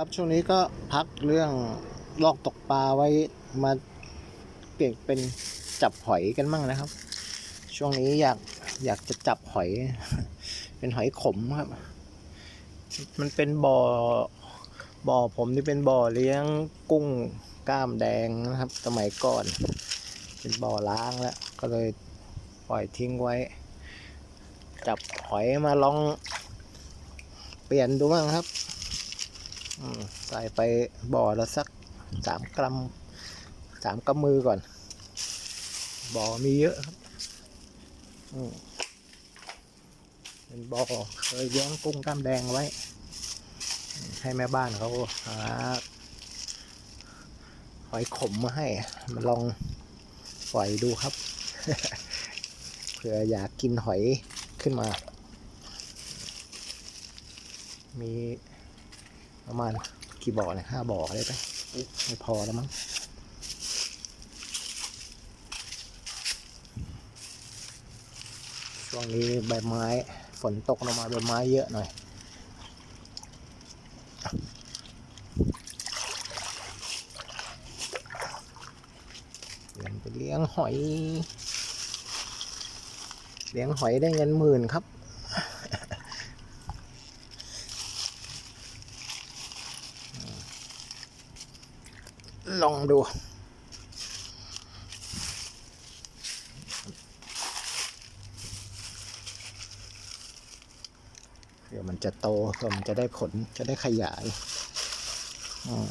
ครับช่วงนี้ก็พักเรื่องลอกตกปลาไว้มาเปลี่ยนเป็นจับหอยกันมั่งนะครับ ช่วงนี้อยากอยากจะจับหอย เป็นหอยขมครับ มันเป็นบ่อบ่อผมที่เป็นบ่อเลี้ยงกุ้งกล้ามแดงนะครับ สมัยก่อน เป็นบ่อล้างแล้ว ก็เลยปล่อยทิ้งไว้ จับหอยมาลองเปลี่ยนดูบ้างครับ ใส่ไปบ่อละสักสามกรัมสามกำมือก่อน บ่อมีเยอะครับเป็นบ่อเคยเลี้ยงกุ้งกล้ามแดงไว้ ให้แม่บ้านเขาหาหอยขมมาให้ มาลองปล่อยดูครับ เผื่ออยากกินหอยขึ้นมา มี ประมาณกี่บ่อเนี่ยห้าบ่อได้ไหมไม่พอแล้วมั้งช่วงนี้ใบไม้ฝนตกลงมาใบไม้เยอะหน่อยเลี่ยนไปเลี้ยงหอย เลี้ยงหอยได้เงินหมื่นครับ ลองดู เดี๋ยวมันจะโตเพื่อมันจะได้ผลจะได้ขยายอืม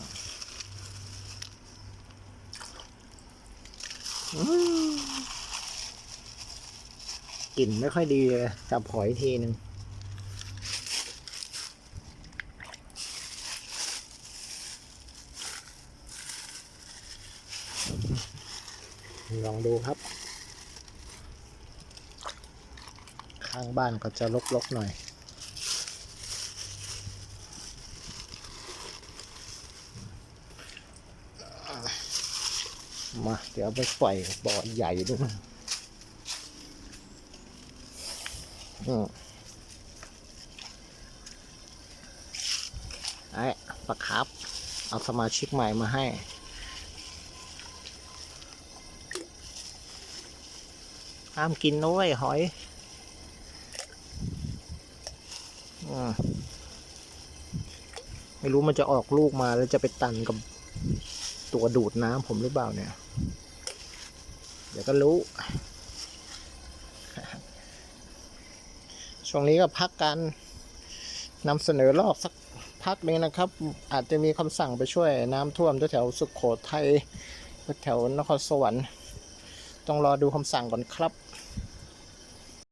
กลิ่นไม่ค่อยดีเลยจับหอยทีนึง ลองดูครับ ข้างบ้านก็จะลกๆหน่อย มา เดี๋ยวไปปล่อยบ่อใหญ่ดูมั้งอืมไอ้ปลาครับ เอาสมาชิกใหม่มาให้ ห้ามกินนะเว้ยหอยอไม่รู้มันจะออกลูกมาแล้วจะไปตันกับตัวดูดน้ำผมหรือเปล่าเนี่ย เดี๋ยวก็รู้ ช่วงนี้ก็พักการนำเสนอรอบสักพักหนึ่งนะครับ อาจจะมีคำสั่งไปช่วยน้ำท่วมแถวสุขโขทัยแถวนครสวรรค์ ต้องรอดูคำสั่งก่อนครับ